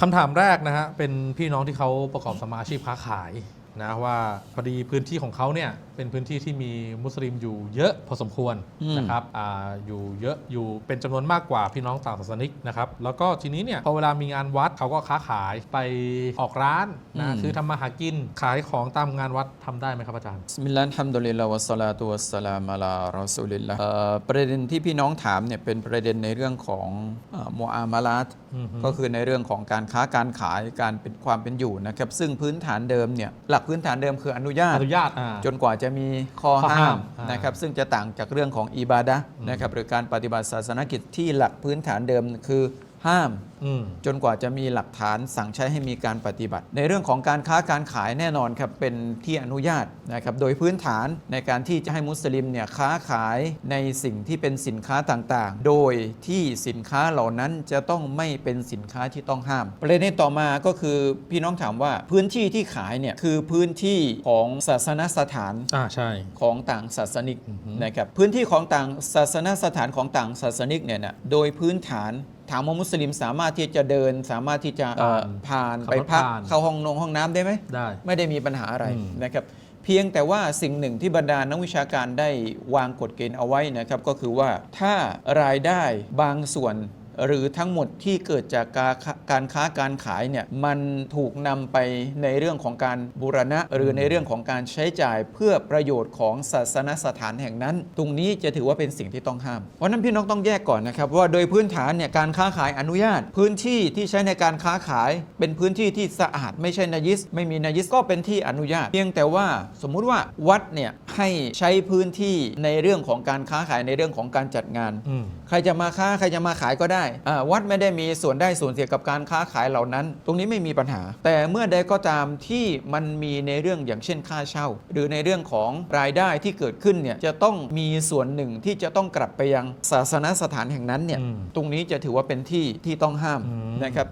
คำถามแรกนะฮะเป็นพี่น้องที่เขาประกอบสมมาอาชีพค้าขาย นะว่าพอดีพื้นที่ของเขาเนี่ยเป็นพื้นที่ที่มีมุสลิมอยู่เยอะพอสมควรอืมนะครับอาอยู่เยอะอยู่เป็นจำนวนมากกว่าพี่น้องต่างศาสนิกนะครับแล้วก็ทีนี้เนี่ยพอเวลามีงานวัดเขาก็ค้าขายไปออกร้านนะคือทำมาหากินขายของตามงานวัดทำได้ไหมครับอาจารย์บิสมิลลาฮิรเราะห์ฮัมดุลิลลาฮ์วะสสลาตุวัสสลามอะลารอซูลิลลาห์เอ่อประเด็นที่พี่น้องถามเนี่ยเป็นประเด็นในเรื่องของมูอามาลาตอือฮึก็คือในเรื่องของการค้าการขายการเป็นความเป็นอยู่นะครับซึ่งพื้นฐานเดิมเนี่ยหลักพื้นฐานเดิมคืออนุญาต อนุญาตอ่า จนกว่าจะมีข้อข้อห้าห้ามมอ่านนะครับซึ่งจะต่างจากเรื่องของอิบาดะห์นะครับหรือการปฏิบัติศาสนกิจที่หลักพื้นฐานเดิมคือ ห้ามอืมจนกว่าจะมีหลักฐานสั่งใช้ให้มีการปฏิบัติ ในเรื่องของการค้าการขายแน่นอนครับเป็นที่อนุญาตนะครับโดยพื้นฐานในการที่จะให้มุสลิมเนี่ยค้าขายในสิ่งที่เป็นสินค้าต่างๆ โดยที่สินค้าเหล่านั้นจะต้องไม่เป็นสินค้าที่ต้องห้าม ประเด็นต่อมาก็คือพี่น้องถามว่าพื้นที่ที่ขายเนี่ยคือพื้นที่ของศาสนสถานอ่าใช่ของต่างศาสนิกอือฮึนะครับพื้นที่ของต่างศาสนสถานของต่างศาสนิกเนี่ยนะโดยพื้นฐาน ถามว่ามุสลิมสามารถที่จะเดิน สามารถที่จะเอ่อผ่านขับไปรถพักผ่านเข้าห้องนงห้องน้ำได้ไหมได้ไม่ได้มีปัญหาอะไรอืม นะครับ เพียงแต่ว่าสิ่งหนึ่งที่บรรดานักวิชาการได้วางกฎเกณฑ์เอาไว้นะครับ ก็คือว่าถ้ารายได้บางส่วน หรือทั้งหมดที่เกิดจากการค้าการค้าการขายเนี่ยมันถูกนำไปในเรื่องของการบูรณะ หรือในเรื่องของการใช้จ่ายเพื่อประโยชน์ของศาสนสถานแห่งนั้น ตรงนี้จะถือว่าเป็นสิ่งที่ต้องห้ามเพราะฉะนั้นพี่น้องต้องแยกก่อนนะครับว่าโดยพื้นฐานเนี่ยการค้าขายอนุญาต พื้นที่ที่ใช้ในการค้าขาย เป็นพื้นที่ที่สะอาดไม่ใช่นายิส ไม่มีนายิสก็เป็นที่อนุญาต เพียงแต่ว่าสมมุติว่าวัดเนี่ยให้ใช้พื้นที่ในเรื่องของการค้าขายในเรื่องของการจัดงานอืมใครจะมาค้าใครจะมาขายก็ได้อ่าวัดไม่ได้มีส่วนได้ส่วนเสียกับการค้าขายเหล่านั้น ตรงนี้ไม่มีปัญหา แต่เมื่อใดก็ตามที่มันมีในเรื่องอย่างเช่นค่าเช่า หรือในเรื่องของรายได้ที่เกิดขึ้นเนี่ยจะต้องมีส่วนหนึ่งที่จะต้องกลับไปยังศาสนสถานแห่งนั้นเนี่ยอืมตรงนี้จะถือว่าเป็นที่ที่ต้องห้ามอืมนะครับ